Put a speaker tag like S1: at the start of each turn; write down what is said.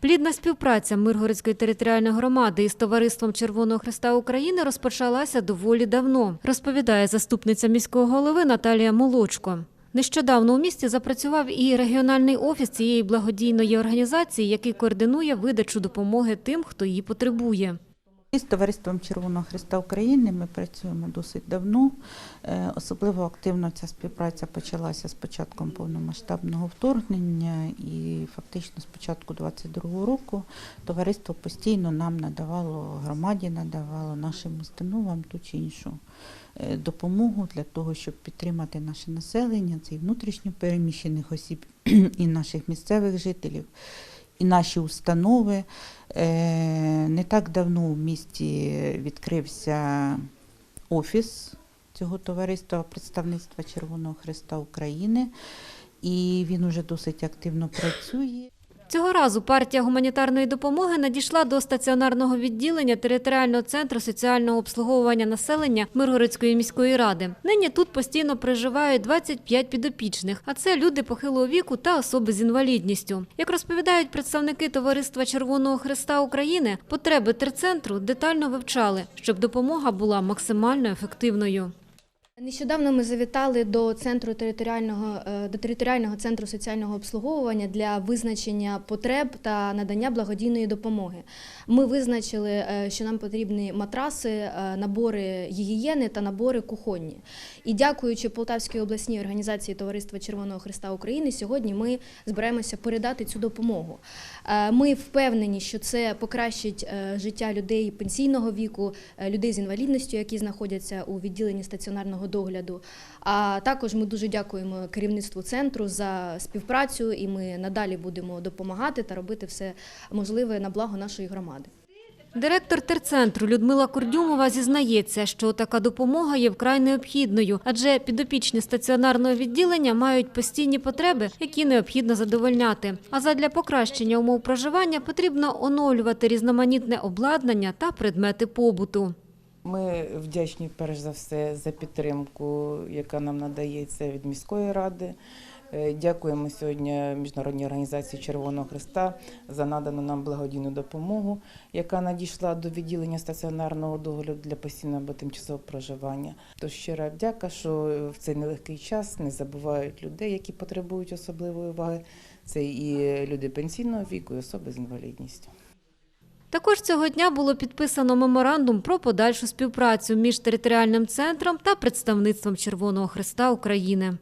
S1: Плідна співпраця Миргородської територіальної громади із товариством Червоного Христа України розпочалася доволі давно, розповідає заступниця міського голови Наталія Молочко. Нещодавно у місті запрацював і регіональний офіс цієї благодійної організації, який координує видачу допомоги тим, хто її потребує.
S2: Із товариством Червоного Христа України ми працюємо досить давно. Е, Особливо активно ця співпраця почалася з початком повномасштабного вторгнення, і фактично з початку 22-го року товариство постійно нам надавало громаді, надавало нашим установам ту чи іншу е, допомогу для того, щоб підтримати наше населення, це і внутрішньо переміщених осіб, і наших місцевих жителів і наші установи. Е, Не так давно в місті відкрився офіс цього товариства представництва Червоного Христа України, і він уже досить активно працює.
S1: Цього разу партія гуманітарної допомоги надійшла до стаціонарного відділення територіального центру соціального обслуговування населення Миргородської міської ради. Нині тут постійно проживають 25 підопічних, а це люди похилого віку та особи з інвалідністю. Як розповідають представники товариства Червоного Христа України, потреби терцентру детально вивчали, щоб допомога була максимально ефективною.
S3: Нещодавно ми завітали до центру територіального е, до територіального центру соціального обслуговування для визначення потреб та надання благодійної допомоги. Ми визначили, е, що нам потрібні матраси, е, набори гігієни та набори кухонні. І дякуючи Полтавській обласній організації Товариства Червоного Христа України, сьогодні ми збираємося передати цю допомогу. Ми впевнені, що це покращить життя людей пенсійного віку, людей з інвалідністю, які знаходяться у відділенні стаціонарного догляду. А також ми дуже дякуємо керівництву центру за співпрацю, і ми надалі будемо допомагати та робити все можливе на благо нашої громади.
S1: Директор терцентру Людмила Курдюмова зізнається, що така допомога є вкрай необхідною, адже підопічні стаціонарного відділення мають постійні потреби, які необхідно задовольняти. А задля покращення умов проживання потрібно оновлювати різноманітне обладнання та предмети побуту.
S4: Ми вдячні перш за все за підтримку, яка нам надається від міської ради. Е, Дякуємо сьогодні міжнародній організації Червоного Христа за надану нам благодійну допомогу, яка надійшла до відділення стаціонарного догляду для постійного або тимчасового проживання. Тож щира вдяка, що в цей нелегкий час не забувають людей, які потребують особливої уваги. Це і люди пенсійного віку, і особи з інвалідністю.
S1: Також цього дня було підписано меморандум про подальшу співпрацю між територіальним центром та представництвом Червоного Христа України.